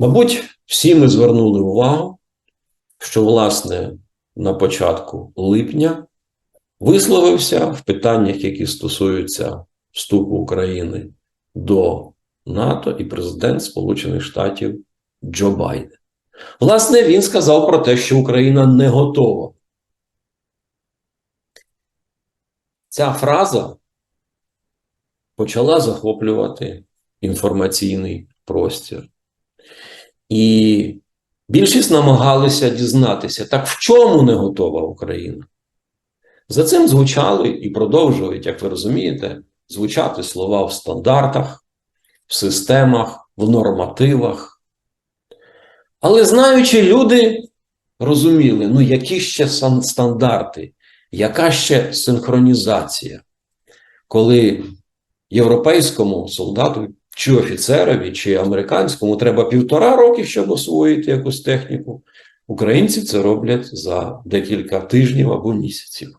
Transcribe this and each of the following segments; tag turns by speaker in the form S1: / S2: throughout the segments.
S1: Мабуть, всі ми звернули увагу, що, власне, на початку липня висловився в питаннях, які стосуються вступу України до НАТО і президент Сполучених Штатів Джо Байден. Власне, він сказав про те, що Україна не готова. Ця фраза почала захоплювати інформаційний простір. І більшість намагалися дізнатися, так в чому не готова Україна? За цим звучали і продовжують, як ви розумієте, звучати слова в стандартах, в системах, в нормативах. Але знаючи, люди розуміли, ну які ще стандарти, яка ще синхронізація, коли європейському солдату чи офіцерові, чи американському треба півтора роки, щоб освоїти якусь техніку. Українці це роблять за декілька тижнів або місяців.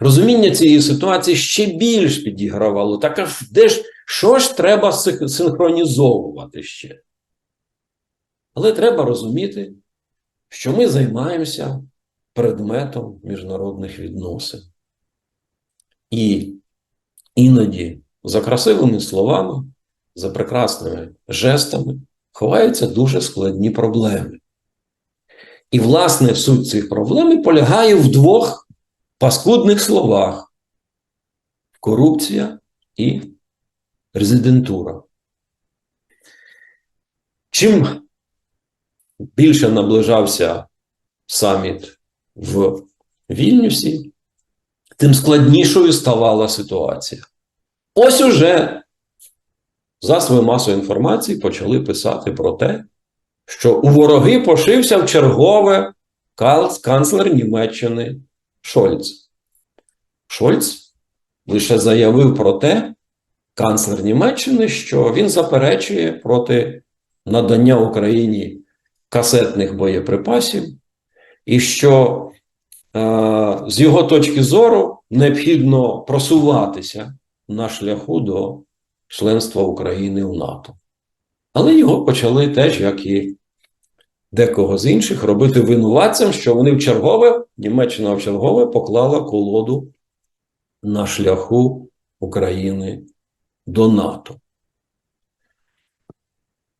S1: Розуміння цієї ситуації ще більш підігравало. Так а де ж, що ж треба синхронізовувати ще? Але треба розуміти, що ми займаємося предметом міжнародних відносин. І іноді за красивими словами, за прекрасними жестами ховаються дуже складні проблеми. І, власне, суть цих проблем полягає в двох паскудних словах: корупція і резидентура. Чим більше наближався саміт в Вільнюсі, тим складнішою ставала ситуація. Ось уже засоби масової інформації почали писати про те, що у вороги пошився в чергове канцлер Німеччини Шольц. Шольц лише заявив про те, канцлер Німеччини, що він заперечує проти надання Україні касетних боєприпасів, і що е, з його точки зору необхідно просуватися на шляху до членства України у НАТО. Але його почали теж, як і декого з інших, робити винуватцем, що вони в чергове, Німеччина в чергове поклала колоду на шляху України до НАТО.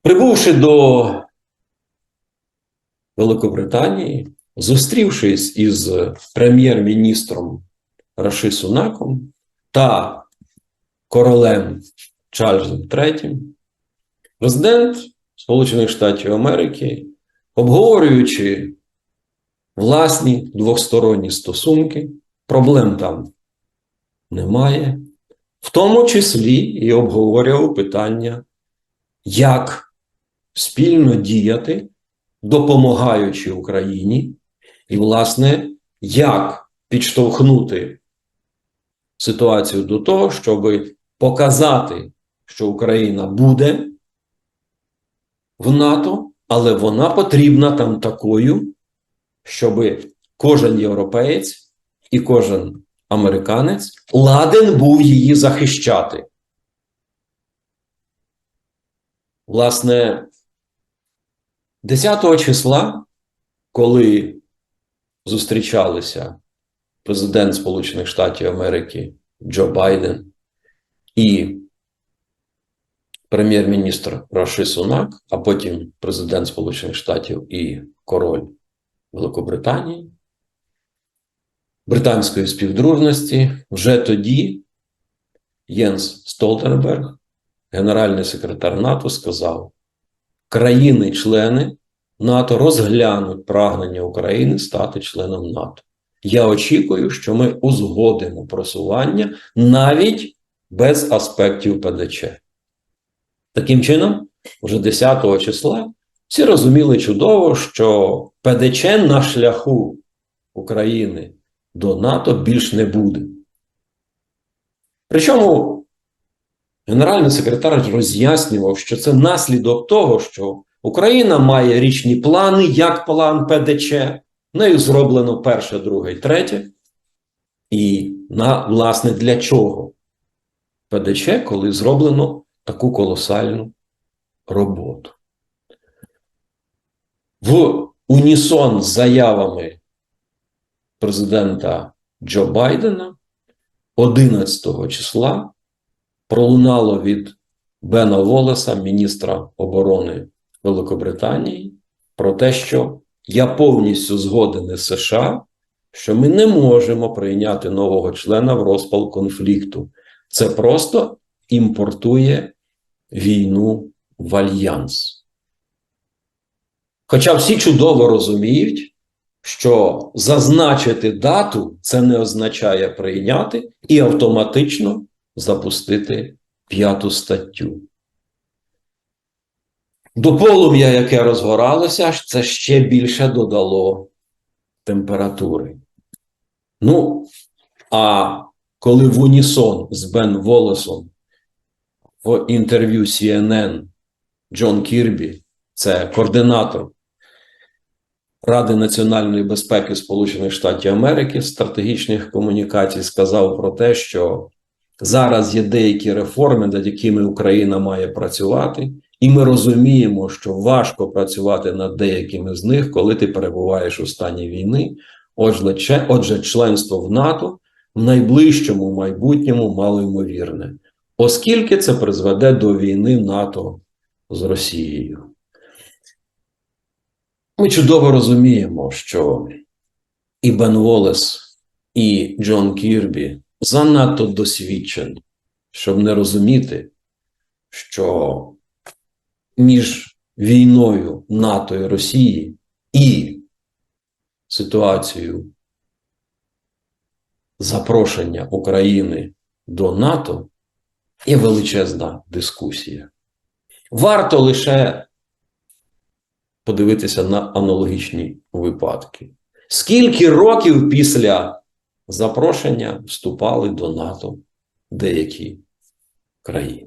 S1: Прибувши до Великобританії, зустрівшись із прем'єр-міністром Раши Сунаком та королем Чарльзом III, президент Сполучених Штатів Америки, обговорюючи власні двосторонні стосунки, проблем там немає, в тому числі і обговорював питання, як спільно діяти, допомагаючи Україні, і, власне, як підштовхнути ситуацію до того, щоб показати, що Україна буде в НАТО, але вона потрібна там такою, щоб кожен європеєць і кожен американець ладен був її захищати. Власне, 10 числа, коли зустрічалися президент Сполучених Штатів Америки Джо Байден і прем'єр-міністр Раши Сунак, а потім президент Сполучених Штатів і король Великобританії, британської співдружності, вже тоді Єнс Столтенберг, генеральний секретар НАТО, сказав: країни-члени НАТО розглянуть прагнення України стати членом НАТО. Я очікую, що ми узгодимо просування навіть без аспектів ПДЧ. Таким чином, вже 10 числа всі розуміли чудово, що ПДЧ на шляху України до НАТО більш не буде. Причому генеральний секретар роз'яснював, що це наслідок того, що Україна має річні плани, як план ПДЧ. Нею зроблено перше, друге і третє. І на, власне, для чого? ПДЧ, коли зроблено таку колосальну роботу. В унісон з заявами президента Джо Байдена 11 числа пролунало від Бена Волеса, міністра оборони Великобританії, про те, що я повністю згоден із США, що ми не можемо прийняти нового члена в розпал конфлікту. Це просто імпортує війну в альянс. Хоча всі чудово розуміють, що зазначити дату це не означає прийняти і автоматично запустити п'яту статтю. До полум'я, яке розгоралося, це ще більше додало температури. Ну, а коли в унісон з Бен Волесом в інтерв'ю CNN Джон Кірбі, це координатор Ради національної безпеки Сполучених Штатів Америки стратегічних комунікацій, сказав про те, що зараз є деякі реформи, над якими Україна має працювати, і ми розуміємо, що важко працювати над деякими з них, коли ти перебуваєш у стані війни. Отже, отже, членство в НАТО в найближчому майбутньому малоймовірне, оскільки це призведе до війни НАТО з Росією. Ми чудово розуміємо, що і Бен Волес, і Джон Кірбі занадто досвідчені, щоб не розуміти, що між війною НАТО і Росії і ситуацією запрошення України до НАТО є величезна дискусія. Варто лише подивитися на аналогічні випадки. Скільки років після запрошення вступали до НАТО деякі країни?